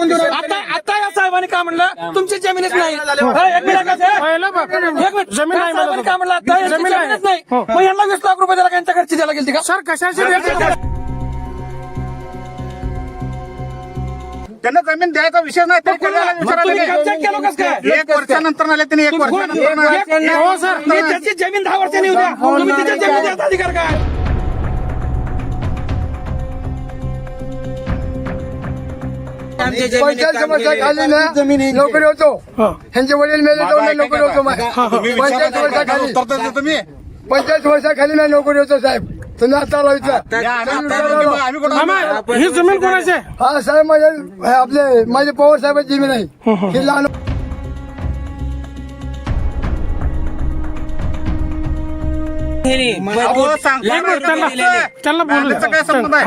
आता आता या साहेबांनी काय म्हणलं? तुमची जमीनच नाही. हा, एक मिनिट जमीन साहेबांनी मला काय म्हणलं आता. जमीनच नाही. हो. मग यांना वीस लाख रुपये त्याला यांच्या घरची द्यायला गेली का? सर कशाची त्यांना जमीन द्यायचा विषय नाही ते कोणाला? विचारायला एक वर्षानंतर आले त्यांनी एक वर्षानंतर. हो सर. मी त्याची जमीन दहा वर्षांनी उद्या तुम्ही तिच्या जमीन द्यायचा अधिकार काय? पंचायत समस्या खाली ना नोकरी होतो ह्यांचे वडील मेले जाऊन नोकरी? होतो माझ्या. तुम्ही पंचायत तर देतो मी पंचायत वर्षाखाली ना नोकरी होतो साहेब. तुम्ही आता लावायचं. ही जमीन कोणाची आहे? हा साहेब माझे आपले माझे पवार साहेबांची जमीन आहे. ही लहान त्यांना काय संबंध आहे?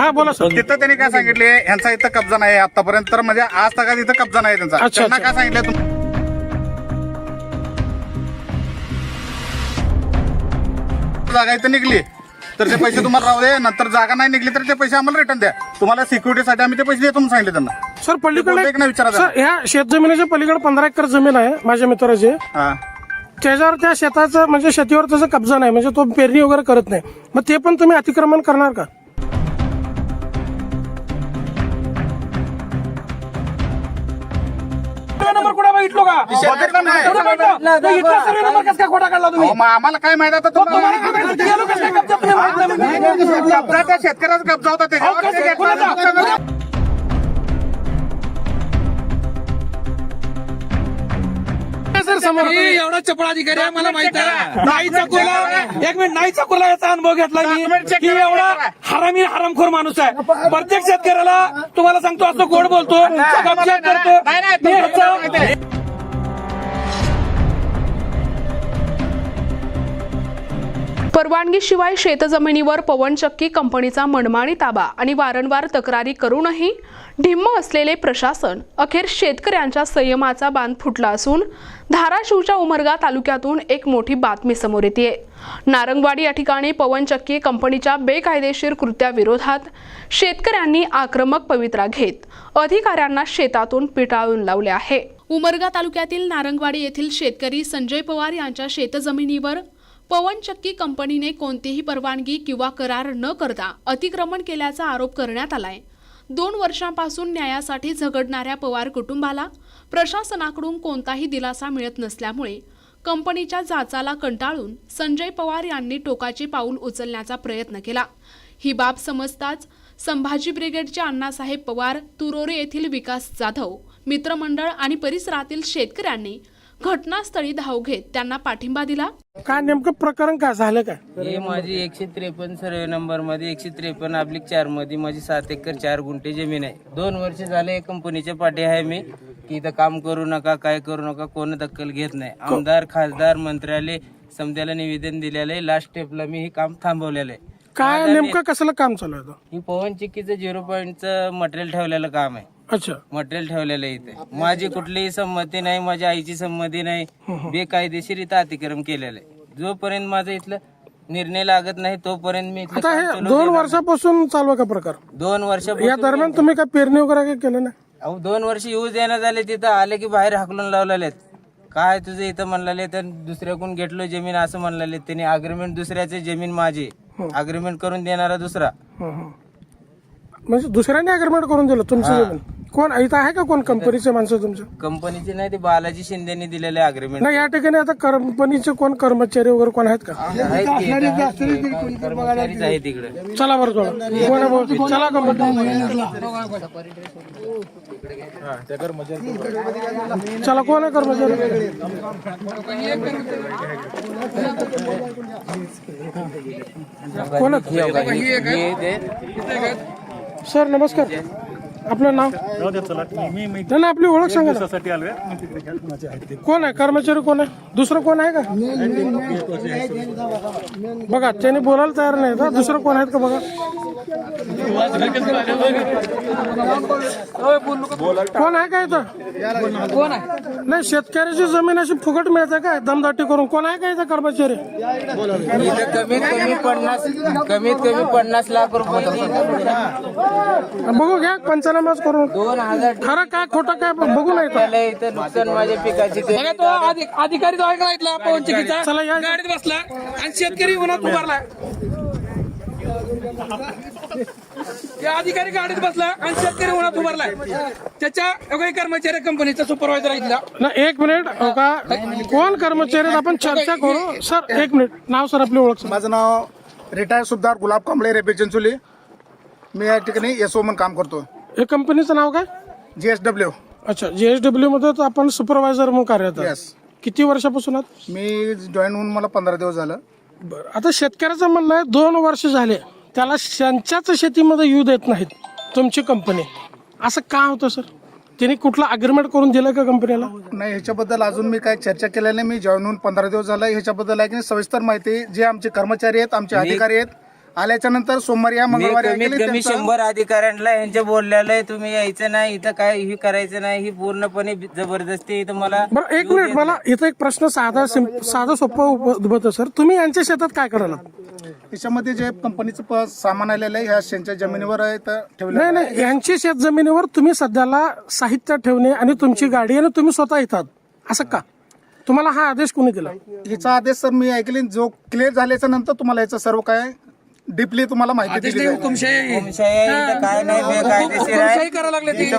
तिथं त्यांनी काय सांगितले? यांचा इथं कब्जा नाही आतापर्यंत. तर म्हणजे आज तक इथं कब्जा नाही त्यांचा. त्यांना. काय सांगितलं तुम- जागा इथं निघली. तर ते पैसे तुम्हाला राहू दे. नंतर जागा नाही निघली तर ते पैसे आम्हाला रिटर्न द्या. तुम्हाला सिक्युरिटीसाठी आम्ही ते पैसे देतो सांगितले त्यांना. सर पलीकडे विचारा ह्या शेत जमिनीच्या पलीकडे पंधरा एकर जमीन आहे माझ्या मित्राची. हा. त्याच्यावर त्या शेताचं म्हणजे शेतीवर त्याचा कब्जा नाही म्हणजे तो पेरणी वगैरे करत नाही मग ते पण तुम्ही अतिक्रमण करणार का नंबर कुठे बघितलो का बघितलं नाही. कुठं बघितलं? मग इथला सर्वे नंबर कसं काय खोटा काढला तुम्ही अहो, मग आम्हाला काय माहिती आता तुम्हाला तुम्हाला काय गेलो कसं काय कब्जा तुम्ही माहीत नाही. शेतकऱ्याचा कब्जा होता त्याच्यावर. कोणाचा? समोर मी एवढा चपळ अधिकारी आहे मला माहीत आहे. नाईचा कुर्ला एक मिनिट नाईचा कुर्ला याचा अनुभव घेतला मी. की. एवढा हरामी हरामखोर माणूस आहे. प्रत्येक शेतकऱ्याला तुम्हाला सांगतो असं गोड बोलतो करतो. परवानगीशिवाय शेतजमिनीवर पवनचक्की कंपनीचा मनमानी ताबा आणि वारंवार तक्रारी करूनही ढिम्म असलेले प्रशासन अखेर शेतकऱ्यांच्या संयमाचा बांध फुटला असून धाराशिवच्या उमरगा तालुक्यातून एक मोठी बातमी समोर येते नारंगवाडी या ठिकाणी पवनचक्की कंपनीच्या बेकायदेशीर कृत्याविरोधात शेतकऱ्यांनी आक्रमक पवित्रा घेत अधिकाऱ्यांना शेतातून पिटाळून लावले आहे. उमरगा तालुक्यातील नारंगवाडी येथील शेतकरी संजय पवार यांच्या शेतजमिनीवर पवनचक्की कंपनीने कोणतीही परवानगी किंवा करार न करता अतिक्रमण केल्याचा आरोप करण्यात आलाय. दोन वर्षांपासून न्यायासाठी झगडणाऱ्या पवार कुटुंबाला प्रशासनाकडून कोणताही दिलासा मिळत नसल्यामुळे कंपनीच्या जाचाला कंटाळून संजय पवार यांनी टोकाचे पाऊल उचलण्याचा प्रयत्न केला. ही बाब समजताच संभाजी ब्रिगेडचे अण्णासाहेब पवार तुरोरे येथील विकास जाधव मित्रमंडळ आणि परिसरातील शेतकऱ्यांनी घटनास्थळी धाव घेत त्यांना पाठिंबा दिला. काय नेमकं प्रकरण काय? झालं काय? हे माझी एकशे त्रेपन्न सर्वे नंबरमध्ये एकशे त्रेपन्न अब्लिक चारमध्ये माझी सात एकर चार गुंठे जमीन आहे. दोन वर्ष झाले कंपनीच्या पाठी आहे मी की इथं काम करू नका काय करू नका कोण दखल घेत नाही. आमदार खासदार मंत्र्याले समजायला निवेदन दिलेलं आहे. लास्ट स्टेपला मी हे काम थांबवलेलं आहे. काय नेमकं कसलं काम चालू आहे? ही पवन चिक्कीचं झिरो पॉईंटचं मटेरियल ठेवलेलं काम आहे. अच्छा. मटेरियल ठेवलेलं आहे इथे. माझी कुठलीही संमती नाही माझ्या आईची संमती नाही. बेकायदेशीर इथं अतिक्रम केलेलं आहे. जोपर्यंत माझा इथलं निर्णय लागत नाही तोपर्यंत मी इथलं आता काम हे चालू दोन देणार वर्षापासून चालू आहे का प्रकार. दोन वर्ष या दरम्यान तुम्ही काय पेरणी वगैरे काय केलं नाही? अहो दोन वर्ष यूज देण्यात झाले तिथं आले की बाहेर हाकलून लावलेले काय तुझं इथं म्हणलेले तर दुसऱ्याकडून घेतलो जमीन असं म्हणलेले त्यांनी अग्रीमेंट दुसऱ्याचे जमीन माझी. अग्रीमेंट करून देणारा दुसरा. हं, हं. म्हणजे दुसऱ्याने अग्रीमेंट करून दिलं तुमचं जमीन. कोण इथं आहे का कोण कंपनीचे माणसं तुमच्या कंपनीचे नाही ते बालाजी शिंदेनी दिलेले अग्रीमेंट नाही या ठिकाणी आता कंपनीचे कोण कर्मचारी वगैरे कोण आहेत का? आहे तिकडे. चला बरं थोडं कोण आहे भाऊ? चला कंपनी चला कोण आहे कर्मचारी? कोण आहे? सर नमस्कार. आपलं नाव? नाही नाही, आपली ओळख सांगा ना. कोण आहे? कर्मचारी कोण आहे? दुसरं कोण आहे का? बघा त्यांनी बोलायला तयार नाही का दुसरं कोण आहेत का बघा? कोण आहे का इथं? कोण आहे नाही शेतकऱ्याची जमीन अशी फुकट मिळते काय दमदाटी करून. कोण आहे का इथं कर्मचारी? इथं कमीत कमी पन्नास कमीत कमी पन्नास लाख रुपये. बघू घ्या. पंचायत पंचनामाच करून दोन हजार खरं काय खोटं काय बघू नाही इथं नुकसान माझ्या पिकाची ते बघा तो अधिक- अधिकारी जो ऐकला इथला पवन चक्कीचा चला या. गाडीत बसला आणि शेतकरी उन्हात उभारलाय त्या अधिकारी गाडीत बसला आणि शेतकरी उन्हात उभारलाय त्याच्या काही कर्मचारी कंपनीचा सुपरवायझर इथला. ना एक मिनिट हो का कोण कर्मचारी आहेत? आपण चर्चा करू. सर एक मिनिट. नाव सर आपली ओळख सांगा. माझं नाव रिटायर सुभदार गुलाब कांबळे रेबे चिंचोली. मी या ठिकाणी एस म्हणून काम करतो. हे कंपनीचं नाव काय? G S W. अच्छा जीएसडब्ल्यू मध्ये तर आपण सुपरवायझर म्हणून कार्यरत आहात. Yes. किती वर्षापासून आहात? मी जॉईन होऊन मला पंधरा दिवस झालं. बरं आता शेतकऱ्याचं म्हणणं आहे दोन वर्ष झाले त्याला त्यांच्याच शेतीमध्ये येऊ देत नाहीत तुमची कंपनी असं का होतं सर त्यांनी कुठला अग्रीमेंट करून दिलं का कंपनीला नाही ह्याच्याबद्दल अजून मी काय चर्चा केलेली नाही. मी जॉईन होऊन पंधरा दिवस झालं ह्याच्याबद्दल आहे की नाही सविस्तर माहिती जे आमचे कर्मचारी आहेत आमचे अधिकारी आहेत आल्याच्यानंतर सोमवारी या मी मंगळवारी कमीत ऐकले कमी त्यांचा- शंभर अधिकाऱ्यांना यांच्या बोललेलं आहे तुम्ही यायचं नाही इथं काय ही करायचं नाही ही पूर्णपणे जबरदस्ती इथं मला बरं एक मिनिट मला इथं एक प्रश्न साधा सिम- साधा सोपा उद्भवतो सर. तुम्ही यांच्या शेतात काय करायला? याच्यामध्ये जे कंपनीचं प- सामान आलेलं आहे ह्या त्यांच्या जमिनीवर आहे तर ठेवलं नाही नाही यांची शेत जमिनीवर तुम्ही सध्याला साहित्य ठेवणे आणि तुमची गाडी आणि तुम्ही स्वतः येतात. असं का? तुम्हाला हा आदेश कोणी दिला? हिचा आदेश सर मी ऐकले जो क्लिअर झाल्याच्यानंतर तुम्हाला याचं सर्व काय डीपली तुम्हाला माहिती आदेश दिली नाही जाईल. हुकुमशाही आहे. हुकुमशाही इथं काय नाही बेकायदेशीर हुकुमशाही आहे. करायला लागले ते.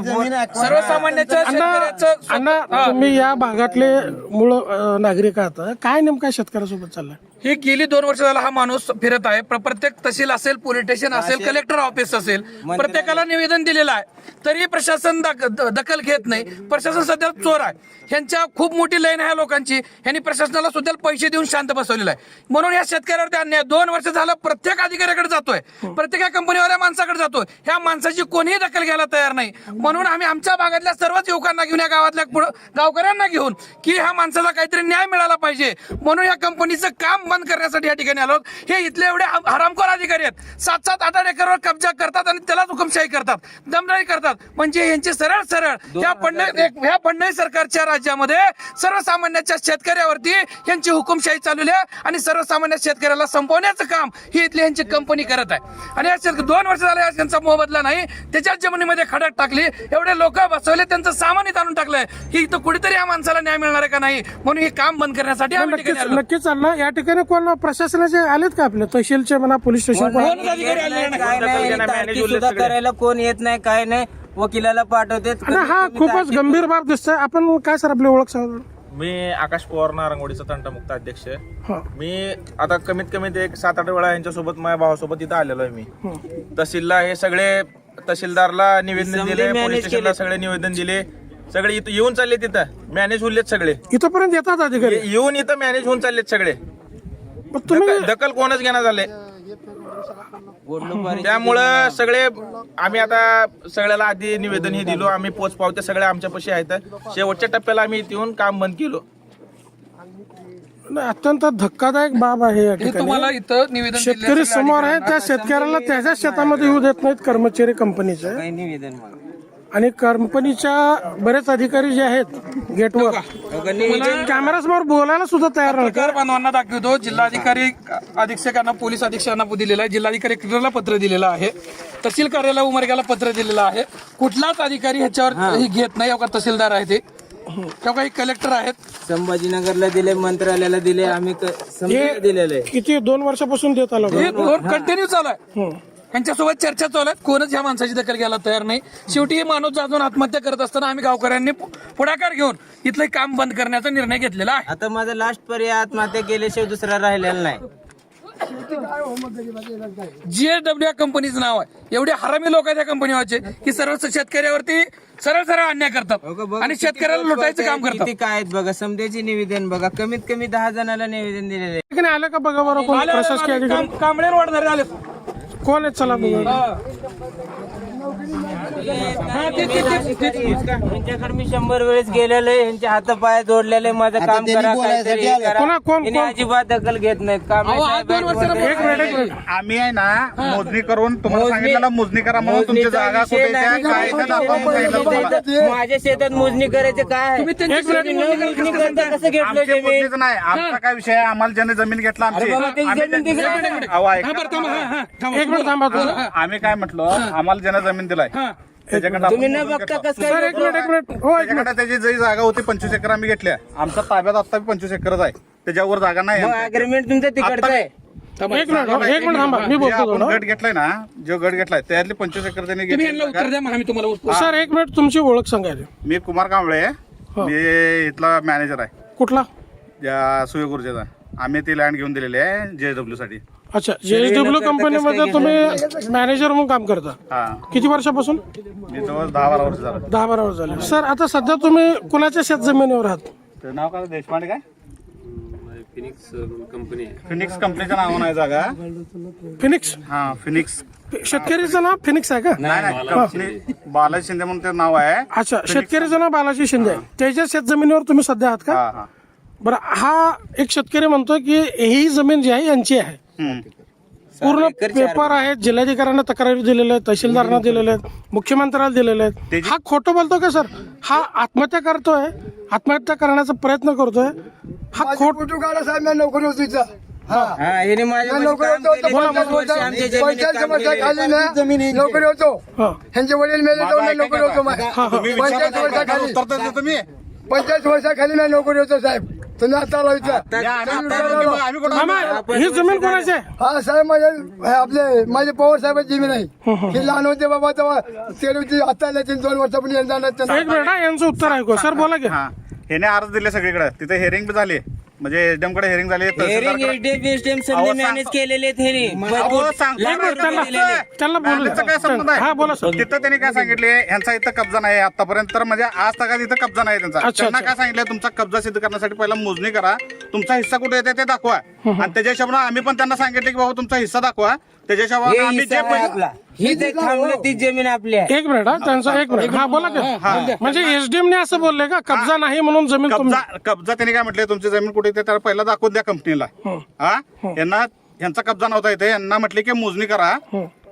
सर्वसामान्याचं अण्णा शेतकऱ्याचं अण्णा तुम्ही या भागातले मूळ अं, नागरिक आहात. काय नेमका शेतकऱ्यासोबत चाललाय? ही गेली दोन वर्ष झाला हा माणूस फिरत आहे. प्र- प्रत्येक तहसील असेल पोलीस स्टेशन असेल कलेक्टर ऑफिस असेल. प्रत्येकाला निवेदन दिलेलं आहे. तरी प्रशासन दक- द- दखल घेत नाही. प्रशासन सध्या चोर आहे. ह्यांच्या खूप मोठी लाईन आहे लोकांची. ह्यांनी प्रशासनाला सुद्धा पैसे देऊन शांत बसवलेला आहे. म्हणून या शेतकऱ्यावरती अन्याय. दोन वर्ष झालं प्रत्येक अधिकाऱ्याकडे जातोय. प्रत्येक कंपनीवाल्या माणसाकडे जातोय. ह्या माणसाची कोणीही दखल घ्यायला तयार नाही. म्हणून आम्ही आमच्या भागातल्या सर्वच युवकांना घेऊन या गावातल्या पुढं- गावकऱ्यांना घेऊन की ह्या माणसाला काहीतरी न्याय मिळाला पाहिजे. म्हणून या कंपनीचं काम बंद करण्यासाठी या ठिकाणी आलो. हे इथले एवढे हरामखोर अधिकारी आहेत. सात सात आठ आठ एकरवर कब्जा करतात आणि त्यालाच हुकुमशाही करतात. दमदारी करतात. म्हणजे यांचे सरळ सरळ ह्या फडणवीस ह्या फडणवीस सरकारच्या राज्यामध्ये सर्वसामान्याच्या शेतकऱ्यावरती यांची हुकुमशाही चालवली आहे आणि सर्वसामान्य शेतकऱ्याला संपवण्याचं काम ही इथली यांची कंपनी करत आहे. आणि या शेतक- दोन वर्ष झाले आज त्यांचा मोबदला नाही. त्याच्याच जमिनीमध्ये खडक टाकली. एवढे लोक बसवले त्यांचं सामान इथं आणून टाकलंय. ही इथं कुठेतरी या माणसाला न्याय मिळणार आहे का नाही? म्हणून हे काम बंद करण्यासाठी आम्ही नक्कीच. नक्कीच या ठिकाणी कोण प्रशासनाचे आलेत का आपले? तहसीलचे म्हणा पोलीस स्टेशन कोण अधिकारी नाही. काय नाही तारखी सुद्धा करायला कोण येत नाही काय नाही. वकिलाला पाठवते आणि हा खूपच गंभीर बाब दिसतोय. आपण काय सर आपली ओळख सांगा? मी आकाश पवार नारंगवाडीचा तंटामुक्त अध्यक्ष. हा. मी आता कमीत कमी ते एक सात आठ वेळा यांच्यासोबत माझ्या भावासोबत इथं आलेलो आहे मी. तहसीलला हे सगळे तहसीलदारला निवेदन दिले पोलीस स्टेशनला. सगळे निवेदन दिले. सगळे इथं येऊन चालले तिथं. मॅनेज होऊन सगळे. इथंपर्यंत येतात अधिकारी? ये- येऊन इथं मॅनेज होऊन चाललेत सगळे. मग तुम्ही दखल- दखल कोणच घेणार झाले त्यामुळं सगळे आम्ही आता सगळ्याला आधी निवेदन हे दिलो. आम्ही पोच पावते सगळे आमच्यापाशी आहेत. शेवटच्या टप्प्याला आम्ही इथे येऊन काम बंद केलो. नाही, अत्यंत धक्कादायक बाब आहे या हे ठिकाणी. तुम्हाला इथं निवेदन शेतकरी समोर आहे त्या शेतकऱ्याला त्याच्या शेतामध्ये येऊ देत नाहीत कर्मचारी कंपनीचे. काही निवेदन मागा. आणि कंपनीच्या बरेच अधिकारी जे आहेत गेटवर कॅमेरा समोर बोलायला सुद्धा तयार पत्रकार बांधवांना दाखवतो जिल्हाधिकारी अधीक्षकांना पोलीस अधीक्षकांना दिलेला आहे. जिल्हाधिकारी कलेक्टरला पत्र दिलेलं आहे. तहसील कार्यालय उमरग्याला पत्र दिलेलं आहे. कुठलाच अधिकारी ह्याच्यावर हे. घेत नाही एवढा तहसीलदार आहे ते. तेव्हा काही कलेक्टर आहेत. संभाजीनगरला दिले मंत्रालयाला दिले आम्ही क- दिलेलं आहे. किती दोन वर्षापासून देत आलो हे कंटिन्यू चालू आहे. त्यांच्यासोबत चर्चा चालू आहे. कोणच ह्या माणसाची दखल घ्यायला तयार नाही. शेवटी हे माणूस जाऊन आत्महत्या करत असताना आम्ही गावकऱ्यांनी पु- पुढाकार घेऊन इथलं काम बंद करण्याचा निर्णय घेतलेला आहे. आता माझा लास्ट पर्याय आत्महत्या केल्याशिवाय दुसरा राहिलेला नाही. जीएसडब्ल्यू या कंपनीचं नाव आहे. एवढे हरामी लोक आहेत या कंपनीवरचे की सर्व शेतकऱ्यावरती सरळ सरळ अन्याय करतात. आणि शेतकऱ्याला लुटायचं काम करतात. किती काय आहेत बघा समजायची निवेदन बघा. कमीत कमी दहा जणांना निवेदन दिलेलं आहे. आलं का बघा बरं कोण आले, प्रशासकीय आले, अधिकारी. काम- कांबळे वाढणारे आले. कोण आहेत यांच्याकडे मी शंभर वेळेस गेलेलो आहे यांचे हात पाय जोडलेले. माझं काम करा काहीतरी हे करा. कोणा- कोण- यांनी कोण? अजिबात दखल घेत नाहीत काम अहो, आज दोन वर्षाला एक मिनिट एक मिनिट आम्ही आहे ना मोजणी करून तुम्हाला मोजणी- सांगितलं मोजणी करा म्हणून तुमची मोजणीचा जागा विषय कुठे नाही, काय मोजणीचा ते दाखवून विषय सांगितलं नाही. तुम्हाला माझ्या शेतात मोजणी करायचं काय तुम्ही त्यांची एक मिनिट, मोजणी न मोजणी करता कसं घेतलं आमच्या जमीन मोजणीचं नाही आमचा काय विषय आहे आम्हाला ज्याने जमीन घेतला आमची अरे बाबा, त्याची आम्ही जमीन त्या- दिली नाही. अहो, ऐका. बरं, थांबा, थांबा. एक मिनिट थांबा तू आम्ही काय म्हटलं आम्हाला ज्याने जमीन दिलाय हा. त्याच्याकडे तुम्ही न आपण बघता घेतला. कसं सर काय एक मिनिट एक मिनिट. हो एक मिनिट. त्याच्याकडे त्याची जी जागा होती पंचवीस एकर आम्ही घेतल्या. आमच्या ताब्यात आता पंचवीस एकरच आहे. त्याच्यावर जागा नाही मग अग्रीमेंट तुमचं तिकडचं आहे. एक मिनिट हो, एक मिनिट थांबा. मी जे बोलतो आपण थोडं गट घेतलाय ना जो गट घेतलाय त्यातले पंचवीस एकर त्यांनी तुम्ही यांना घेतली उत्तर द्या मग आम्ही तुम्हाला उत्तर सर एक मिनिट तुमची ओळख सांगायची मी कुमार कांबळे हो. मी इथला मॅनेजर आहे. कुठला? या सुयोगुर्जेचा. आम्ही ती लँड घेऊन दिलेली आहे जेडब्ल्यू साठी. अच्छा जेएसडब्ल्यू कंपनीमध्ये तुम्ही मॅनेजर म्हणून काम करता. हा. किती वर्षापासून? मी जवळ दहा बारा वर्ष झालं. दहा बारा वर्ष झाले. सर आता सध्या तुम्ही कुणाच्या शेत जमिनीवर आहात? ते नाव काय? देशपांडे काय? फिनिक्स कंपनीचं नाव नाही जागा. फिनिक्स हा फिनिक्स शेतकरीचं नाव फिनिक्स आहे का? नाही नाही कंपनी बालाजी शिंदे म्हणून ते नाव आहे. अच्छा शेतकरीचं नाव बालाजी शिंदे. आहे. त्याच्या शेत जमिनीवर तुम्ही सध्या आहात का? हा हा. बरं हा एक शेतकरी म्हणतो की ही जमीन जी आहे यांची आहे. पूर्ण पेपर आहेत जिल्हाधिकाऱ्यांना तक्रारी दिलेल्या आहेत तहसीलदारांना दिलेल्या आहेत मुख्यमंत्र्याला दिलेले आहेत. हा खोटं बोलतो का सर? हा आत्महत्या करतोय आत्महत्या करण्याचा प्रयत्न करतोय. हा खोट काढा साहेब मी नोकरी होती. हा. हा नोकरी होतो हा. ह्यांचे वडील मेले नोकरी? होतो पंचायत? वर्षाखाली. पंचायत वर्षाखाली मी नोकरी होतो साहेब. तुम्ही आता विचार मामा ही जमीन कोणाची आहे? हा साहेब माझे हे आपले माझे पवार साहेबांची जमीन आहे. हे लहान होते बाबा तेव्हा ते होते आता आले तीन दोन नाही एक मिनिट हा, यांचं उत्तर ऐकू. सर बोला की. हा ह्याने अर्ज दिले सगळीकडे. तिथे हेअरिंग बी झाली. म्हणजे एसडीएमकडे हेअरिंग झाली हेरिंग एसडीएम मॅनेज केलेले आहेत त्यांना काय संबंध बोलू आहे? हा सर. तिथं त्यांनी काय सांगितले? यांचा इथं कब्जा नाही आतापर्यंत. तर म्हणजे आज तक इथं कब्जा नाही त्यांचा. अच्छा, त्यांना अच्छा. काय सांगितलं? तुमचा कब्जा सिद्ध करण्यासाठी पहिला मोजणी करा. तुमचा हिस्सा कुठे येते ते दाखवा. आणि त्याच्या हिशोबाने आम्ही पण त्यांना सांगितले की बाबा तुमचा हिस्सा दाखवा. त्याच्या हिशोबाने आम्ही हिस्सा जे आहे पैसे आपला. ही जे थांबलं ती जमीन आपली आहे. एक मिनिट हा त्यांचा एक मिनिट. हा बोला की. म्हणजे एसडीएम ने असं बोलले का? कब्जा नाही म्हणून जमीन कब्जा कब्जा त्यांनी काय म्हटले तुमची जमीन कुठे येते त्याला पहिला दाखवून द्या कंपनीला हा. यांना यांचा कब्जा नव्हता इथे. यांना म्हटले की मोजणी करा.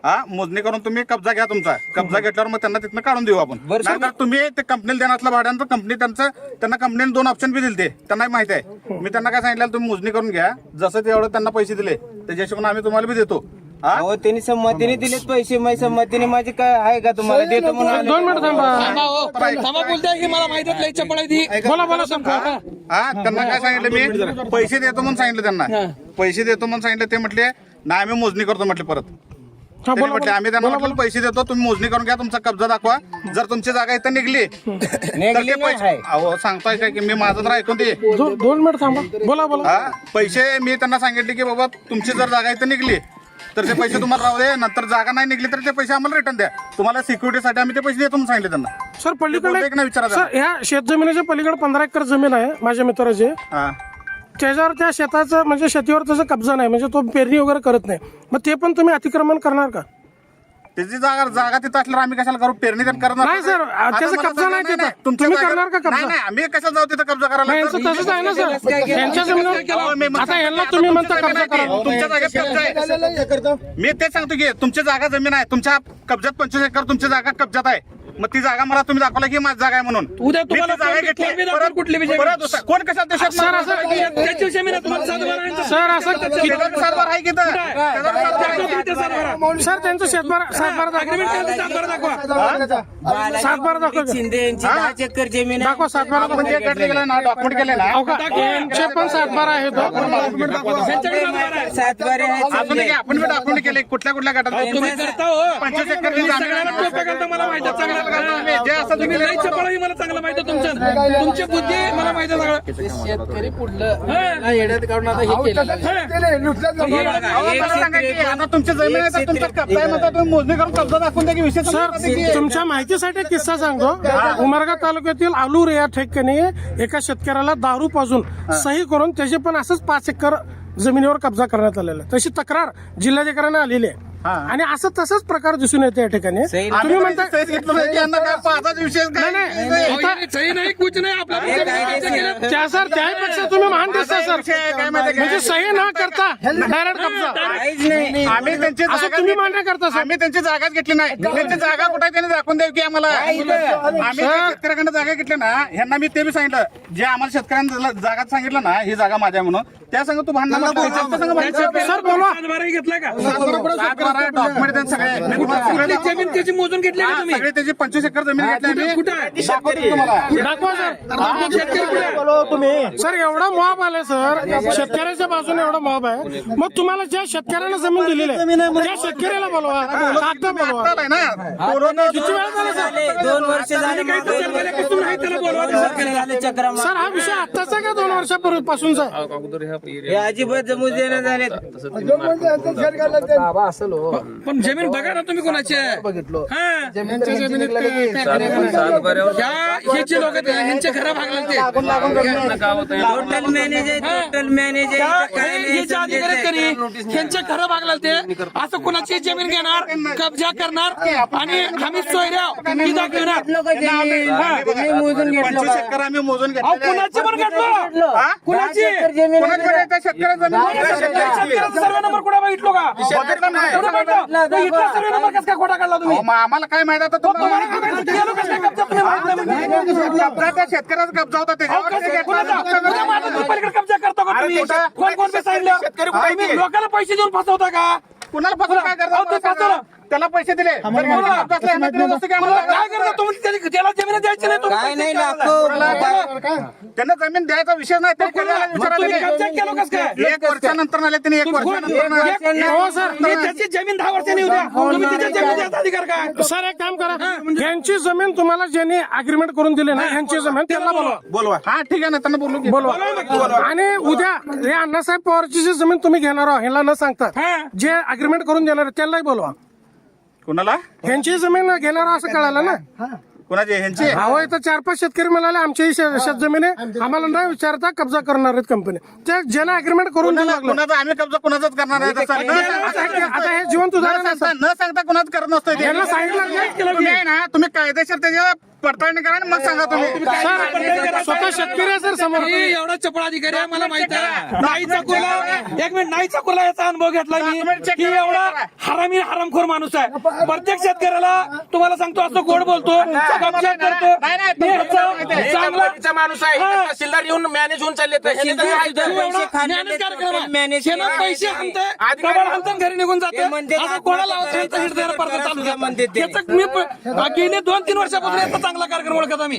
हा. मोजणी करून तुम्ही कब्जा घ्या तुमचा. कब्जा घेतल्यावर मग त्यांना तिथनं काढून देऊ आपण. नाहीतर तुम्ही ते कंपनीला देणार असलं भाड्यानं तर कंपनी त्यांचं त्यांना कंपनीने दोन ऑप्शन बी दिले त्यांना माहिती आहे. मी त्यांना काय सांगितलं तुम्ही मोजणी करून घ्या. जसं तेवढं त्यांना पैसे दिले. त्याच्या हिशोबाने आम्ही तुम्हाला बी देतो. हा अहो त्यांनी संमतीने दिलेत पैसे माझी संमतीने माझी काय आहे का तुम्हाला? देतो म्हणून आले. दोन मिनिट थांबा. थांबा बोलताय की मला माहीत लय चपळ आहे ती. बोला बोला सर हा त्यांना काय सांगितलं मी? पैसे देतो म्हणून सांगितलं त्यांना. पैसे देतो म्हणून सांगितलं ते म्हटले नाही आम्ही मोजणी करतो म्हटले परत. हा त्यांनी बोला म्हटले आम्ही त्यांना म्हटलं पैसे देतो तुम्ही मोजणी करून घ्या तुमचा कब्जा दाखवा. जर तुमची जागा इथं निघली तर निघली ते नाही पैसे आहे. अहो सांगताय काय की मी माझं तर ऐकून दे. दो- दोन मिनिट थांबा. बोला बोला. हा पैसे मी त्यांना सांगितले की बाबा तुमची जर जागा इथं निघली तर ते पैसे तुम्हाला राहू दे. नंतर जागा नाही निघली तर ते पैसे आम्हाला रिटर्न द्या. तुम्हाला सिक्युरिटीसाठी आम्ही ते पैसे देतो म्हणून सांगितले त्यांना. सर बोलले की नाही पलीकडे विचारा सर ह्या शेत जमिनीच्या पलीकडे पंधरा एकर जमीन आहे माझ्या मित्राची. हा. त्याच्यावर त्या शेताचं म्हणजे शेतीवर त्याचा कब्जा नाही. म्हणजे तो पेरणी वगैरे करत नाही. मग ते पण तुम्ही अतिक्रमण करणार का? त्याची जागा जागा तिथं असल्यावर आम्ही कशाला करू? पेरणी तर करणार नाही सर, आता त्याचा मला कब्जा सांगा, नाही तिथं. तुमच्या तुम्ही जागेवर- करणार का कब्जा? नाही नाही आम्ही कशाला जाऊ तिथं कब्जा करायला? नाही, यांचं तसंच आहे ना सर. यांच्या अहो, मी जमिनीवर म्हणतो आता यांना तुम्ही म्हणता कब्जा करा. तुमच्या जागेत कब्जा आहे. मी तेच सांगतो की तुमची जागा जमीन आहे. तुमच्या कब्जात पंचवीस एकर तुमची जागा कब्जात आहे. मग ती जागा मला तुम्ही दाखवला की माझी जागा आहे म्हणून उद्या मी तुम्हाला जागा घेतली कोण बी दाखवेल, परत कुठली बी जमीन. परत दुसरा- कोण कशा देशात सर, असं- तुम्हाला सातबारा आहे. सर असं किती- त्याचा बी सातबार आहे की इथं? त्याचा बी सातबार आहे. दाखवा ते सातबारा. सर त्यांचं शेतबार सातबार Agreement सातबारा दाखवा सातबारा. शिंदे यांची दहा चक्कर जमीन आहे. दाखवा सातबारा आपण जे कट केलं ना डॉक्युमेंट केलं ना अहो का? यांचे पण सातबार आहेत हो. त्यांच्याकडे सातबारा आहे. सातबारे आहेत आपण डॉक्युमेंट केले कुठल्या कुठल्या गटात तुम्ही करता हो पंचवीस एकर तुम्ही सगळ्यांना आहे. मला माहिती आहे जे चांगलं असं तुम्ही तुम्ही लई चपळ आहे, मला चांगलं माहिती आहे तुमचं तुमची बुद्धी मला माहिती आहे सगळं शेतकरी. येड्यात काढून आता हे केलेलं आहे. केलंय, नुकतंच झालं. अहो, मला सांगा की आता तुमची जमीन आहे तर तुमचा कब्जा आहे म्हणता तुम्ही मोजणी करून कब्जा दाखवून द्या की विषय सर. तुमच्या माहितीसाठी एक किस्सा सांगतो उमरगा तालुक्यातील आलूर या ठिकाणी एका शेतकऱ्याला दारू पाजून सही करून त्याचे पण असंच पाच एकर जमिनीवर कब्जा करण्यात आलेला. तशी तक्रार जिल्हाधिकाऱ्याने आलेली आहे आणि असं तसंच प्रकार दिसून येते या ठिकाणी. तुम्ही म्हणता त्या सर त्यापेक्षा तुम्ही महान दिसता सर. म्हणजे? सही न करता डायरेक्ट कब्जा काहीच नाही. आम्ही त्यांची असं तुम्ही मान्य करता सर. आम्ही त्यांची जागाच घेतली नाही. त्यांची जागा कुठे त्यांनी दाखवून द्यावी की आम्हाला? आम्ही शेतकऱ्याकडे जागा घेतली ना ह्यांना मी ते बी सांगितलं. जे आम्हाला शेतकऱ्यांना जागा सांगितलं ना ही जागा माझ्या म्हणून त्या संग तू भांडण सर बोलवा सातबाराही घेतला का? डॉक्युमेंट त्यांनी सगळे. जमीन त्याची मोजून घेतली का हा, तुम्ही? सगळे त्याची पंचवीस एकर जमीन घेतली आम्ही. कुठं? आहे? दाखवतो तुम्हाला. दाखवा सर. शेतकरी कुठं? आहे? सर एवढा मॉब आलाय सर. शेतकऱ्याच्या बाजूने एवढा मॉब आहे. मग तुम्हाला ज्या शेतकऱ्याला जमीन दिलेली आहे त्या शेतकऱ्याला बोलवा. कागद बोलवा. आहे ना? कोरोना किती वेळा झाला सर दोन वर्ष झाले काही तर जन्मल्यापासून नाही त्याला बोलवा त्या शेतकऱ्याला. चक्रा सर हा विषय आत्ताचा का दोन वर्षापासूनचा हे अजिबात जमू देणं झाले जोपर्यंत यांचं शेअर काढलं ते- पण जमीन बघा ना तुम्ही कोणाची आहे. हा. ह्या ह्याचे लोक ह्यांचे घरं भागले ते. टोटल मॅनेज आहे टोटल मॅनेज त्या- आहे काय हे- नाही हे जे अधिकारी आहेत का नाही, ह्यांच्या घरं भागले ते. असं कुणाची जमीन घेणार कब्जा करणार आणि आम्ही सोयऱ्या आम्ही मोजून आहे. कुणाची पण घडलं हा? कुणाची? कोणाची? शेतकऱ्याचं शेतकऱ्याचा सर्वे नंबर कुठे बघितलो का. कुठं बघितलं? मग इथला सर्वे नंबर कसा काय खोटा काढला तुम्ही अहो, मग आम्हाला काय माहीत आता तुम्हाला काय माहिती? गेलो कसं काय कब्जा तुम्ही नाही म्हणजे? शेतकऱ्याचा कब्जा होता अहो, त्याच्यावर कसं- पलीकडे कब्जा करतो का तुम्ही? कुठं? कोण कोण बी सांगितलं? शेतकरी कुठं तुम्ही आहे? लोकांना पैसे देऊन फसवता का कुणाला फसवलं काय अहो, ते करतात फसवलं. त्याला पैसे दिले. त्याला- जमीन द्यायची नाही नाही त्यांना जमीन द्यायचा विषय नाही ते कोणाला. एक वर्षानंतर आले त्यांनी एक वर्षानंतर एक- एक- हो सर. जमीन दहा वर्षांनी अधिकार काय? एक काम करा. यांची जमीन तुम्हाला ज्यांनी अग्रीमेंट करून दिली ना यांची जमीन त्यांना बोलवा. बोलवा. हा ठीक आहे ना त्यांना बोलू की बोलवा. आणि उद्या हे अण्णासाहेब पवारची जी जमीन तुम्ही घेणार आहोत ह्याला न सांगता हा. जे अग्रीमेंट करून देणार त्यांनाही बोलवा. कुणाला? ह्यांची जमीन घेणार असं कळालं ना? कुणाचे ह्यांची? अहो इथं चार पाच शेतकरी म्हणाले आमची शेत जमीन आहे. आम्हाला न विचारता कब्जा करणार आहेत कंपनी ते ज्याला अग्रीमेंट करून लागलं कुणाचा आम्ही कब्जा कुणाचाच करणार आहे तसं न आता हे- आता हे जिवंत न उदाहरण आहे, सांगता न सांगता कुणाच करत नसतं सांगितलं नाही. तुम्ही आहे ना तुम्ही कायदेशीर त्याच्या पडताळणी करा आणि मग सांगा तुम्ही. स्वतः शेतकरी सर समोर मी एवढा चपळ अधिकारी आहे मला माहीत आहे. नाही चाकूरला एक मिनिट नाही चाकूरला याचा अनुभव घेतला मी. की एवढा हरामी हरामखोर माणूस आहे. प्रत्येक शेतकऱ्याला तुम्हाला सांगतो असं गोड बोलतो करतो. चांगला माणूस आहे. हा. तहसीलदार येऊन मॅनेज होऊन चालले. पैसे आणताय. घरी निघून जाते कोणाला चालू म्हणते दोन तीन वर्षापासून याचा चांगला कार्यक्रम ओळखत आम्ही.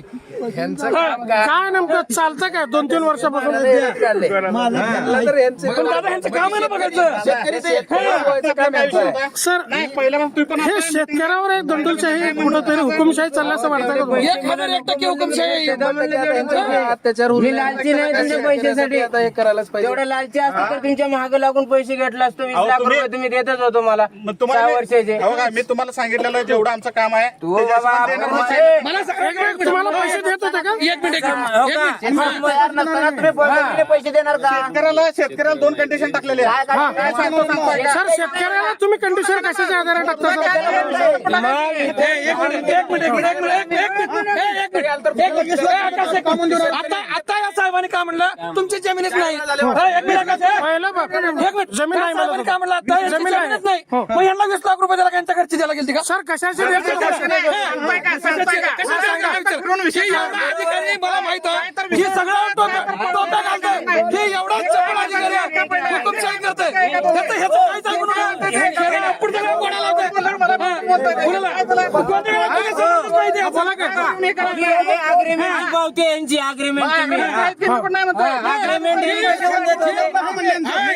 काय? नेमकं चालतं काय? दोन तीन वर्षापासून पण दादा ह्यांचं काम आहे ना बघायचं? सर नाही पहिला मग तुम्ही पण हे शेतकऱ्यावर एक दंडलशाही कुठंतरी हुकुमशाही चालल्याचं वाटतं का? एक हजार एक टक्के हुकुमशाही. मी लालची नाही तुमच्या पैशासाठी. एवढं लालची असतं तर तुमच्या महाग लागून पैसे घेतला असतो वीस लाख तुम्ही- रुपये तुम्ही देतच होतो मला. मग सहा तुम्हाला वर्षाचे. मी- हो तुम्हाला सांगितलेलं जेवढं आमचं काम आहे तू त्याच्या बाबा आपण-. मला सांगा, एक मिनिट तुम्हाला पैसे देत होते का? एक मिनिट एक हो मिनिट. का? तुम्ही पैसे देणार शेतकऱ्याला शेतकऱ्याला दोन कंडिशन टाकलेले आहे. काय सांगतो सांगतो ऐका. सर शेतकऱ्याला तुम्ही कंडिशन कशाच्या आधारे टाकता सर? ए, एक मिनिट एक मिनिट एक मिनिट एक मिनिट एक मिनिट एक मिनिट. ए, एक मिनिट एक मिनिट. ए, आकाश, एक मिनिट. आता आता या साहेबांनी काय म्हणलं? तुमची जमीनच नाही. ए, एक मिनिट आकाश, ए. पहिलं बघ, एक मिनिट. जमीन नाही साहेबांनी म्हणत काय म्हणलं? आता आहे. जमीनच नाही. मग यांना वीस लाख रुपये त्याला यांच्या घरची द्यायला गेली का? सर कशाची देत होते? मला माहीत आहे. हे सगळं यांची अग्रीमेंट तुम्ही.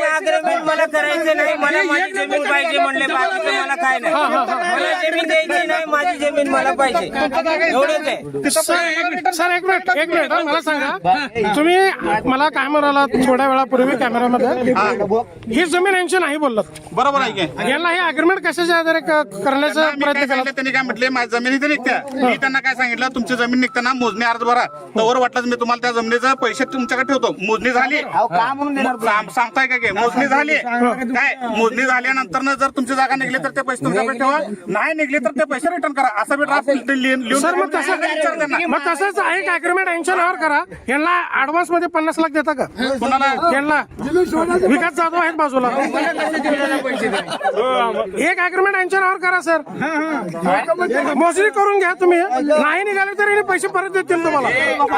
अग्रीमेंट मला करायचं नाही. मला माझी जमीन पाहिजे म्हणले बाकीचं मला काय नाही. मला जमीन द्यायची नाही माझी जमीन मला पाहिजे. एवढंच आहे. सर एक मिनिट एक मला सांगा. तुम्ही मला काय म्हणाला थोड्या वेळापूर्वी कॅमेरामध्ये ही. जमीन यांची नाही बोललात बरोबर आहे की? यांना हे अग्रीमेंट कशाच्या आधारे क- करण्याचा प्रयत्न काय केला? सांगितलं त्यांनी काय म्हटले माझी जमीन इथे निघत्या मी त्यांना काय सांगितलं तुमची जमीन निघताना मोजणी अर्ज भरा. तवर वाटलं मी तुम्हाला त्या जमिनीचा पैसे तुमच्याकडे ठेवतो. मोजणी झाली. सांग- सांगताय का काय मोजणी झाली. काय? मोजणी झाल्यानंतर जर तुमची जागा निघली तर ते पैसे तुमच्याकडे ठेवा. नाही निघली तर ते पैसे रिटर्न करा. असं मी ड्राफ्ट लिहून सर मग तसं विचार त्यांना. मग तसंच एक अग्रीमेंट यांच्या नावावर करा. यांना ऍडव्हान्समध्ये पन्नास लाख देता का? कोणाला? यांना विकास जाधव आहेत बाजूला. एक अग्रीमेंट यांच्या नावावर करा सर मोजणी करून घ्या तुम्ही. नाही निघाले तरी पैसे परत देतील तुम्हाला.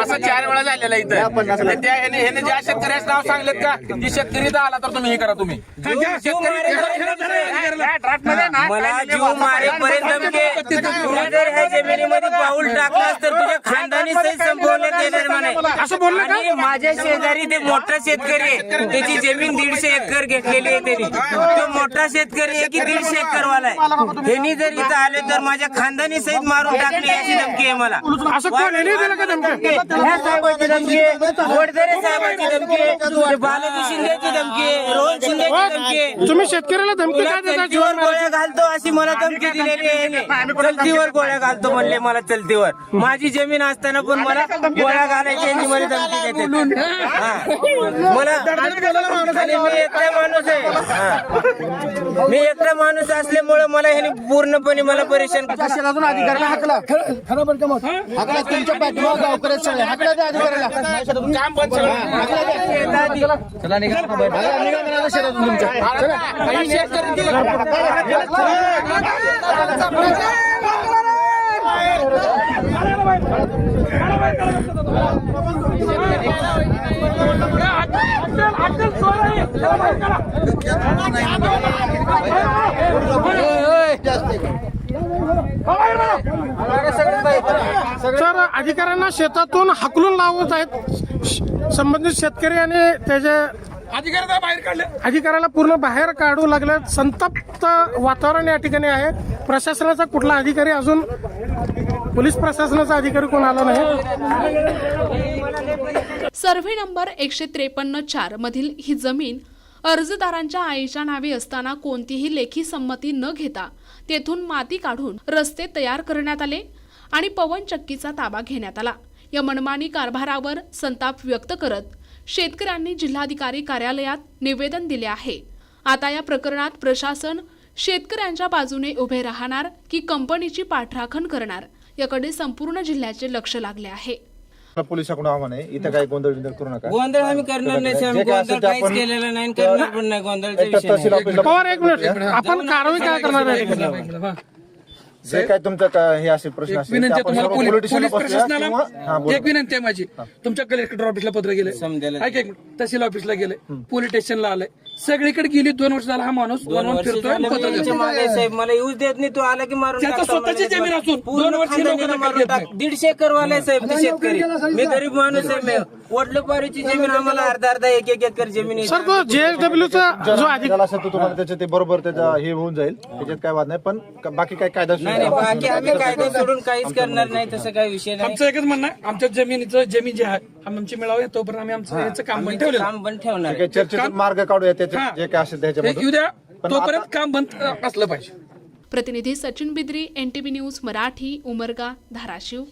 असं चार वेळा झालेला इथं. ज्या शेतकऱ्याचं नाव सांगलेत का ती शेतकरी इथं आला तर तुम्ही हे करा तुम्ही. मला जीव मारेपर्यंत धमकी तू जर ह्या जमिनीमध्ये पाऊल टाकलास तर तुझ्या खानदानी संपवण्यात येणार म्हणे. असं बोललं माझ्या शेजारी ते मोठा शेतकरी आहे. त्याची जमीन दीडशे एकर घेतलेली आहे त्यांनी. तो मोठा शेतकरी आहे की दीडशे एकर वाला आहे? त्यांनी जर इथं आले तर माझ्या खानदानी सहित मारून टाकली याची धमकी आहे मला. ह्या साहेबाची धमकी आहे. वडदरे साहेबाची धमकी आहे. बालाजी शिंदेची धमकी आहे. रोहन शिंदेची धमकी आहे. तुम्ही शेतकऱ्याला धमकी देता गोळ्या घालतो अशी मला धमकी दिलेली आहे. चलतीवर गोळ्या घालतो म्हणले मला चलतीवर. माझी जमीन असताना पण मला गोळ्या घालायची मला धमकी देते. मला आणि मी एकटा माणूस आहे हा. मी एकटा माणूस असल्यामुळे मला ह्याने पूर्णपणे मला परेशान अजून अधिकाऱ्याला हाकला खरं खरं बरं का मग हाकला तुमच्या पाठीमागे गावकऱ्यात सगळे हाकला त्या अधिकाऱ्याला काम बंद सगळं चला, निघा म्हणाला शेतातून तुमच्या चला. सर अधिकाऱ्यांना शेतातून हाकलून लावत आहेत. श- संबंधित शेतकरी आणि त्याच्या अधिकारी बाहेर काढले अधिकाऱ्याला पूर्ण बाहेर काढू लागले संतप्त वातावरण या ठिकाणी आहे. प्रशासनाचा कुठला अधिकारी अजून? पोलीस प्रशासनाचा अधिकारी कोण आला नाही? सर्व्हे नंबर एकशे त्रेपन्न चार मधील ही जमीन अर्जदारांच्या आईच्या नावे असताना कोणतीही लेखी संमती न घेता तेथून माती काढून रस्ते तयार करण्यात आले आणि पवन चक्कीचा ताबा घेण्यात आला. या मनमानी कारभारावर संताप व्यक्त करत शेतकऱ्यांनी जिल्हाधिकारी कार्यालयात निवेदन दिले आहे. आता या प्रकरणात प्रशासन शेतकऱ्यांच्या बाजूने उभे राहणार की कंपनीची पाठराखण करणार याकडे संपूर्ण जिल्ह्याचे लक्ष लागले आहे. पोलिसाकडून आव्हान आहे. इथं काही गोंधळ बिंधळ करू नका. गोंधळ आम्ही करणार नाही साहेब. जे काय असेल गोंधळ ते काहीच आपण- केलेलं नाही आणि करणार पण नाही. गोंधळचा विषय तहसील नाही. ऑफिसला पवार एक मिनिट आपण कारवाई काय करणार आहे? जे काय तुमचं हे असेल प्रश्न एक असेल ते विनंती आहे आपण तुम्हाला सर्व पोलीस पोलिटिशियन पोलीस बसूया किंवा हा प्रशासनाला बोला. एक विनंती आहे माझी. तुमच्या कलेक्टर ऑफिसला पत्र गेले. समजायला ऐक एक मिनिट. तहसील ऑफिसला गेले. पोलीस स्टेशनला आलंय सगळीकडे गेली दोन वर्ष झाला हा माणूस दोन वनवन वर्ष फिरतोय पत्र देतोय. साहेब मला येऊच देत नाही तू आला की मारून त्याचं टाकतो स्वतःची मला. जमीन असून पूर्ण दोन वर्षी खानदानी लोकांना मारून देत टाक. नाही. दीडशे एकर वाला आहे साहेब ते शेतकरी मी गरीब माणूस आहे मी वडलोपारीची जमीन आम्हाला अर्धा अर्धा एक एक एकर जमीन आहे. सर तो जेएसडब्ल्यूचा जो अधिकारी झाला असेल तर तुम्हाला त्याचं ते बरोबर त्याचा हे होऊन जाईल त्याच्यात काय वाद नाही पण क- बाकी काय कायदा नाही नाही बाकी आम्ही कायदे सोडून काहीच करणार नाही तसं काही विषय नाही आमचं एकच म्हणणं आहे आमच्या जमिनीचं जमीन जे आहे आमची मिळावी तोपर्यंत आम्ही आमचं याचं काम बंद ठेवलेलं आहे. काम बंद ठेवणार काही चर्चेतून मार्ग काढूया हा. जे काय असेल त्याच्यामध्ये येऊ द्या. पण तोपर्यंत काम बंद असलं पाहिजे. प्रतिनिधी सचिन बिद्री एनटीव्ही न्यूज मराठी उमरगा धाराशिव.